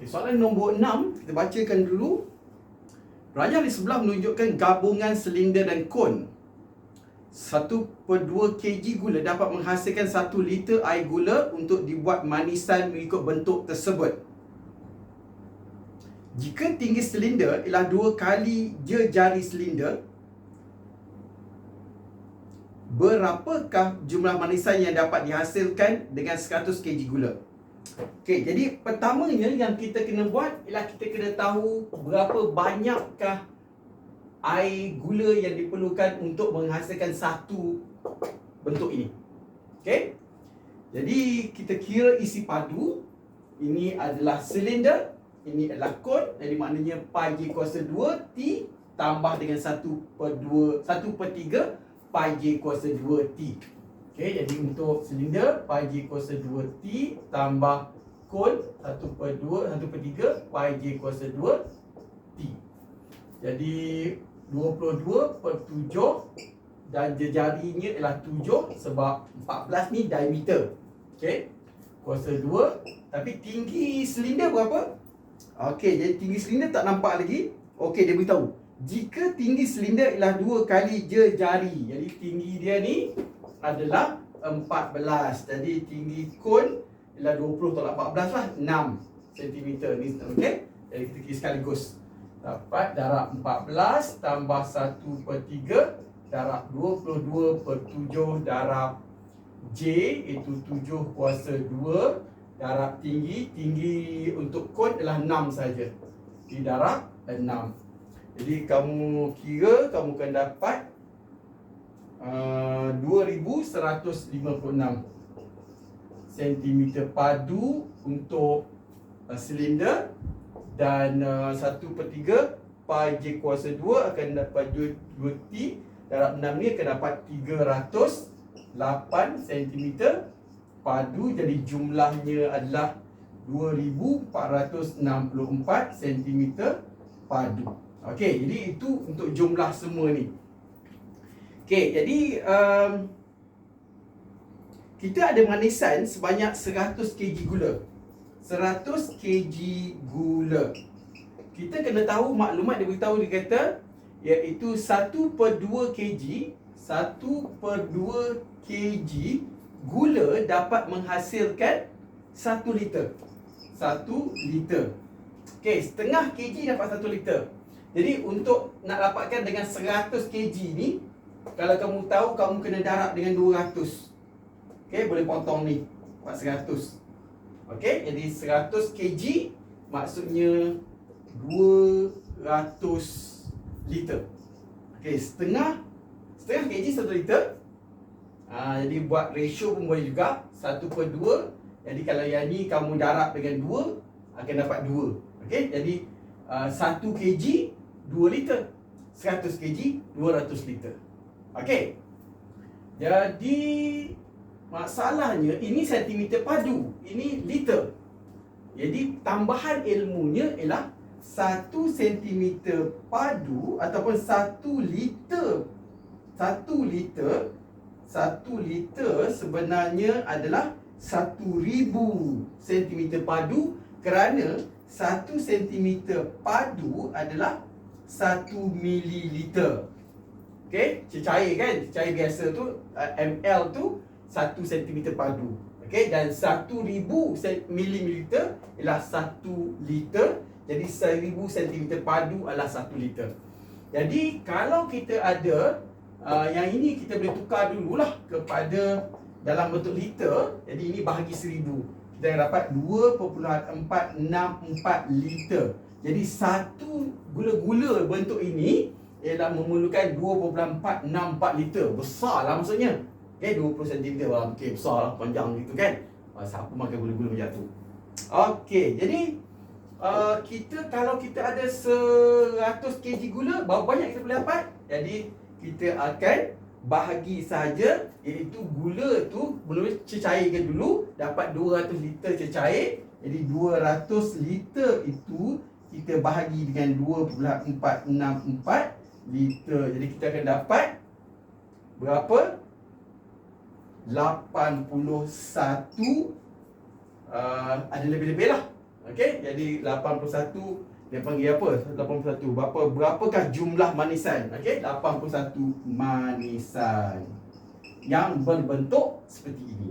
Okay, soalan nombor 6 kita bacakan dulu. Rayang di sebelah menunjukkan gabungan silinder dan kon. 1 per 2 kg gula dapat menghasilkan 1 liter air gula untuk dibuat manisan mengikut bentuk tersebut. Jika tinggi silinder ialah 2 kali jari silinder, berapakah jumlah manisan yang dapat dihasilkan dengan 100 kg gula? Okey, jadi pertamanya yang kita kena buat ialah kita kena tahu berapa banyakkah air gula yang diperlukan untuk menghasilkan satu bentuk ini. Okey? Jadi kita kira isi padu ini adalah silinder, ini adalah kon, jadi maknanya pi j kuasa 2 T tambah dengan 1 per 2 1 per 3 pi j kuasa 2 T. Okey, jadi untuk silinder pi j kuasa 2 T tambah kon 1 per 2 1 per 3 pi j kuasa 2 T. Jadi 22 per 7 dan jejarinya ialah 7 sebab 14 ni diameter. Okey. Kuasa 2 tapi tinggi silinder berapa? Okey, jadi tinggi silinder tak nampak lagi. Okey, dia beritahu. Jika tinggi silinder ialah 2 kali jejari. Jadi tinggi dia ni adalah 14. Jadi tinggi kon ialah 20 tolak 14 lah 6 cm ni okey. Jadi kita kira sekaligus dapat darab 14 tambah 1 per 3 darab 22 per 7 darab J iaitu 7 kuasa 2 darab tinggi tinggi untuk kod adalah 6 saja di darab 6 jadi kamu kira kamu akan dapat uh, 2156 cm padu untuk uh, silinder dan uh, 1 per 3 pi j kuasa 2 akan dapat 2, 2 t darab 6 ni akan dapat 308 cm padu. Jadi jumlahnya adalah 2464 cm padu okey jadi itu untuk jumlah semua ni. Okey jadi um, kita ada manisan sebanyak 100 kg gula. 100 kg gula. Kita kena tahu maklumat dia beritahu dia kata iaitu 1 per 2 kg 1 per 2 kg gula dapat menghasilkan 1 liter. 1 liter. Okey, setengah kg dapat 1 liter Jadi untuk nak dapatkan dengan 100 kg ni Kalau kamu tahu kamu kena darab dengan 200 Okey, boleh potong ni Dapat 100 Okey, jadi 100 kg maksudnya 200 liter. Okey, setengah setengah kg 1 liter. Ha, jadi buat ratio pun boleh juga 1 per 2. Jadi kalau yang ni kamu darab dengan 2 akan dapat 2. Okey, jadi uh, 1 kg 2 liter. 100 kg 200 liter. Okey. Jadi Masalahnya ini sentimeter padu, ini liter. Jadi tambahan ilmunya ialah 1 sentimeter padu ataupun 1 liter. 1 liter 1 liter sebenarnya adalah 1000 sentimeter padu kerana 1 sentimeter padu adalah 1 mililiter. Okey, cecair kan? Cecair biasa tu uh, ml tu 1 cm padu. Okey dan 1000 milimiliter ialah 1 liter. Jadi 1000 cm padu adalah 1 liter. Jadi kalau kita ada uh, yang ini kita boleh tukar dululah kepada dalam bentuk liter. Jadi ini bahagi 1000. Kita dapat 2.464 liter. Jadi satu gula-gula bentuk ini ialah memerlukan 2.464 liter. Besarlah maksudnya. Okay, 20 cm lah. Okay, besar lah, panjang gitu kan. Uh, siapa makan gula-gula macam tu? Okay, jadi uh, kita kalau kita ada 100 kg gula, berapa banyak kita boleh dapat? Jadi, kita akan bahagi saja iaitu gula tu belum cecairkan dulu dapat 200 liter cecair jadi 200 liter itu kita bahagi dengan 2.464 liter jadi kita akan dapat berapa 81 uh, ada lebih-lebih lah Okey, jadi 81 dia panggil apa? 81. Berapa berapakah jumlah manisan? Okey, 81 manisan yang berbentuk seperti ini.